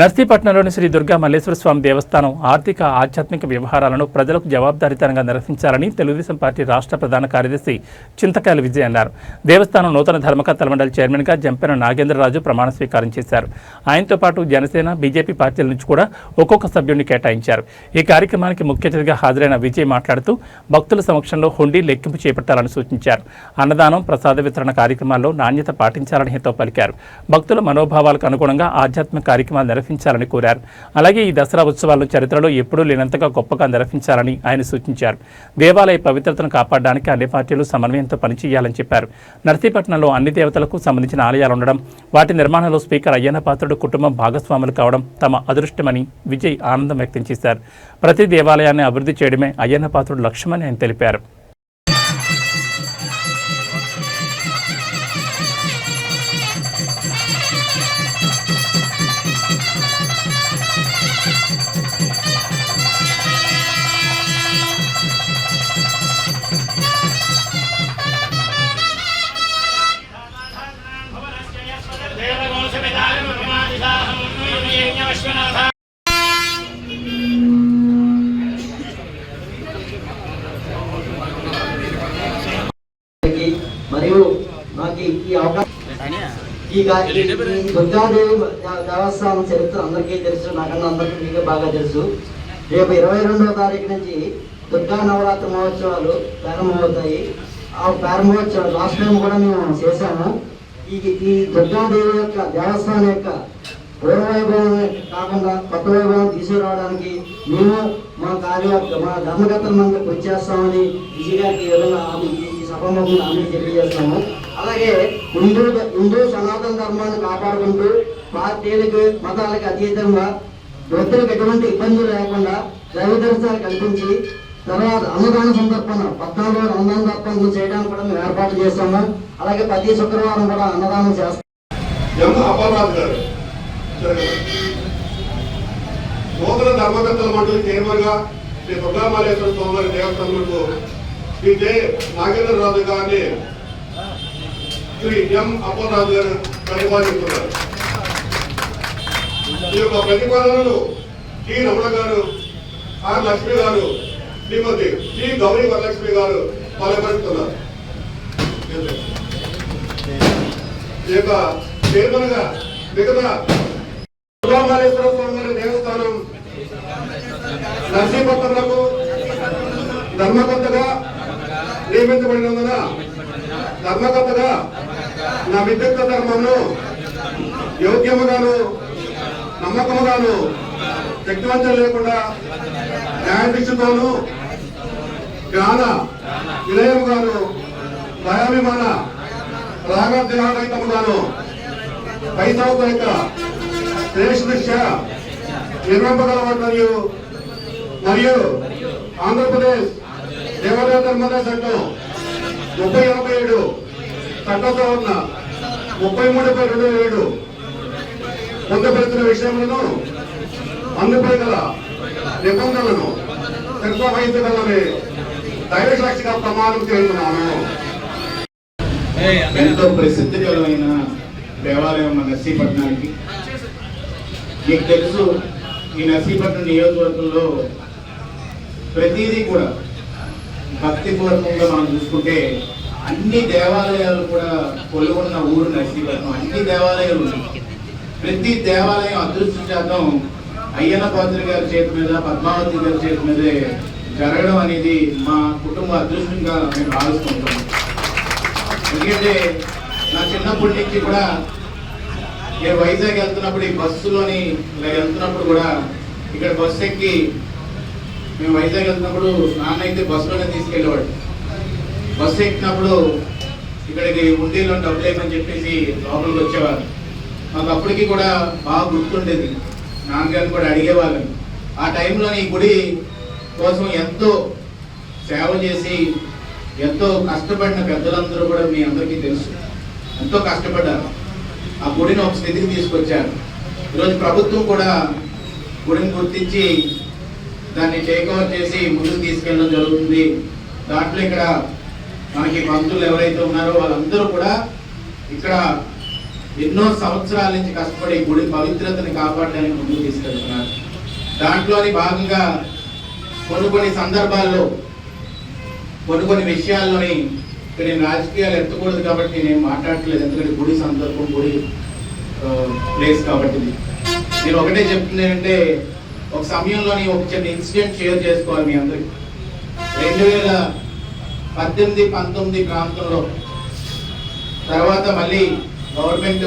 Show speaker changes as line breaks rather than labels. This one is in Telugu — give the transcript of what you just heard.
నర్సీపట్నంలోని శ్రీ దుర్గా మల్లేశ్వర స్వామి దేవస్థానం ఆర్థిక ఆధ్యాత్మిక వ్యవహారాలను ప్రజలకు జవాబుదారీతనంగా నిర్వహించాలని తెలుగుదేశం పార్టీ రాష్ట్ర ప్రధాన కార్యదర్శి చింతకాయల విజయ్ అన్నారు. దేవస్థానం నూతన ధర్మకర్తల మండలి చైర్మన్గా జంపెన నాగేంద్రరాజు ప్రమాణ స్వీకారం చేశారు. ఆయనతో పాటు జనసేన బీజేపీ పార్టీల నుంచి కూడా ఒక్కొక్క సభ్యుడిని కేటాయించారు. ఈ కార్యక్రమానికి ముఖ్య అతిథిగా హాజరైన విజయ్ మాట్లాడుతూ భక్తుల సమక్షంలో హుండీ లెక్కింపు చేపట్టాలని సూచించారు. అన్నదానం ప్రసాద వితరణ కార్యక్రమాల్లో నాణ్యత పాటించాలని హితో పలికారు. భక్తుల మనోభావాలకు అనుగుణంగా ఆధ్యాత్మిక కార్యక్రమాలు నిర్వహించాలని కోరారు. అలాగే ఈ దసరా ఉత్సవాలను చరిత్రలో ఎప్పుడూ లేనంతగా గొప్పగా నిర్వహించాలని ఆయన సూచించారు. దేవాలయ పవిత్రతను కాపాడడానికి అన్ని పార్టీలు సమన్వయంతో పనిచేయాలని చెప్పారు. నర్సీపట్నంలో అన్ని దేవతలకు సంబంధించిన ఆలయాలు ఉండడం వాటి నిర్మాణంలో స్పీకర్ అయ్యన్న పాత్రుడు కుటుంబం భాగస్వాములు కావడం తమ అదృష్టమని విజయ్ ఆనందం వ్యక్తం చేశారు. ప్రతి దేవాలయాన్ని అభివృద్ధి చేయడమే అయ్యన్న పాత్రుడు లక్ష్యమని ఆయన తెలిపారు.
మరియు నాకు ఈ- అవకాశం ఈ దుర్గాదేవి దేవస్థానం చరిత్ర అందరికీ తెలుసు నాకన్నా అందరికీ మీకే బాగా తెలుసు. రేపు ఇరవై రెండవ తారీఖు నుంచి దుర్గా నవరాత్రి మహోత్సవాలు ప్రారంభమవుతాయి. ఆ ప్రారంభోత్సవాలు లాస్ట్ టైం కూడా మేము చేశాము. ఈ ఈ దుర్గాదేవి యొక్క దేవస్థానం యొక్క పూర్వవైభవం కాకుండా కొత్త వైభవం తీసుకురావడానికి మేము మా కార్య మా ధర్మకర్తల మందికి వచ్చేస్తామని విజయ్ గారికి ఏదైనా ఈ- ఈ సభాముఖంగా హామీ తెలియజేస్తాము అలాగే హిందూ హిందూ సనాతన ధర్మాన్ని కాపాడుకుంటూ పార్టీలకు మతాలకు అతీతంగా వ్యక్తులకు ఎటువంటి ఇబ్బందులు లేకుండా దైవ దర్శనాలు కల్పించి తర్వాత అన్నదాన సందర్భన పద్నాలుగు రోజులు అన్నదాన దర్పణలు చేయడానికి కూడా మేము ఏర్పాటు చేస్తాము. అలాగే ప్రతి శుక్రవారం కూడా అన్నదానం చేస్తాము
ఎం అపర్నాథ్ గారు నూతన ధర్మకర్తల మండలి చైర్మన్ శ్రీ దుర్గామాలేశ్వర స్వామివారి దేవస్థానంకు శ్రీ జె. నాగేంద్రరాజు గారిని శ్రీ ఎం. అప్పలరాజు గారు ప్రతిపాదిస్తున్నారు. ఈ యొక్క ప్రతిపాదనలు టి. రమణ గారు ఆర్. లక్ష్మి గారు శ్రీమతి టి. గౌరీ వరలక్ష్మి గారు పాల్గొంటున్నారు ఈ యొక్క చైర్మన్గా మిగతా దుర్గామాలేశ్వర స్వామి దేవస్థానం నర్సీపట్నంలకు ధర్మకర్తగా నియమించబడినందున ధర్మకర్తగా నా విద్యుక్త ధర్మమును యోగ్యముగాను నమ్మకముగాను శక్తివంతం లేకుండా న్యాయదీక్షతోను జ్ఞాన వినయముగాను దయాభిమాన రాగద్రహితముగాను పైసౌక యొక్క శ్రేష్ఠ దృష్ట్యా నిర్వహింపగలవాడు మరియు మరియు ఆంధ్రప్రదేశ్ దేవాలయ ధర్మదాయ చట్టం ముప్పై ఎనభై ఏడు చట్ట సవరణ ముప్పై మూడు బై రెండు ఏడు. పొందపరిచిన విషయములను అందుపై గల నిబంధనలను శిరస వహించగలని దైవ సాక్షిగా ప్రమాణం చేస్తున్నాను.
ఎంతో ప్రసిద్ధికరమైన దేవాలయం మన నర్సీపట్నానికి మీకు తెలుసు ఈ నర్సీపట్నం నియోజకవర్గంలో ప్రతిదీ కూడా భక్తిపూర్వకంగా మనం చూసుకుంటే అన్ని దేవాలయాలు కూడా కొలువున్న ఊరు నర్సీపట్నం అన్ని దేవాలయాలు ఉన్నాయి. ప్రతి దేవాలయం అదృష్ట శాతం అయ్యన్న పాత్రి గారి చేతి మీద పద్మావతి గారి చేతి మీదే జరగడం అనేది మా కుటుంబ అదృష్టంగా మేము భావిస్తుంటాం. ఎందుకంటే నా చిన్నప్పటి నుంచి కూడా నేను వైజాగ్ వెళ్తున్నప్పుడు ఈ బస్సులోని ఇలా వెళ్తున్నప్పుడు కూడా ఇక్కడ బస్సు ఎక్కి మేము వైజాగ్ వెళ్తున్నప్పుడు నాన్న అయితే బస్సులోనే తీసుకెళ్ళేవాడు. బస్సు ఎక్కినప్పుడు ఇక్కడికి ఉండేలో డబ్బులు వేయమని చెప్పేసి లోపలికి వచ్చేవారు మాకు అప్పటికి కూడా బాగా గుర్తుండేది. నాన్నగారిని కూడా అడిగేవాళ్ళని ఆ టైంలో ఈ గుడి కోసం ఎంతో సేవ చేసి ఎంతో కష్టపడిన పెద్దలందరూ కూడా మీ అందరికీ తెలుసు. ఎంతో కష్టపడ్డారు. ఆ గుడిని ఒక స్థితికి తీసుకొచ్చారు. ఈరోజు ప్రభుత్వం కూడా గుడిని గుర్తించి దాన్ని టేక్ ఓవర్ చేసి ముందుకు తీసుకెళ్ళడం జరుగుతుంది. దాంట్లో ఇక్కడ మనకి భక్తులు ఎవరైతే ఉన్నారో వాళ్ళందరూ కూడా ఇక్కడ ఎన్నో సంవత్సరాల నుంచి కష్టపడి గుడి పవిత్రతని కాపాడడానికి ముందుకు తీసుకెళ్తున్నారు. దాంట్లోని భాగంగా కొన్ని కొన్ని సందర్భాల్లో కొన్ని కొన్ని విషయాల్లోని నేను రాజకీయాలు ఎత్తకూడదు కాబట్టి నేను మాట్లాడట్లేదు. ఎందుకంటే గుడి సందర్భం గుడి ప్లేస్ కాబట్టి నేను ఒకటే చెప్తుంది ఒక సమయంలోని ఒక చిన్న ఇన్సిడెంట్ షేర్ చేసుకోవాలి మీ అందరికి. రెండు వేల పద్దెనిమిది పంతొమ్మిది ప్రాంతంలో తర్వాత మళ్ళీ గవర్నమెంట్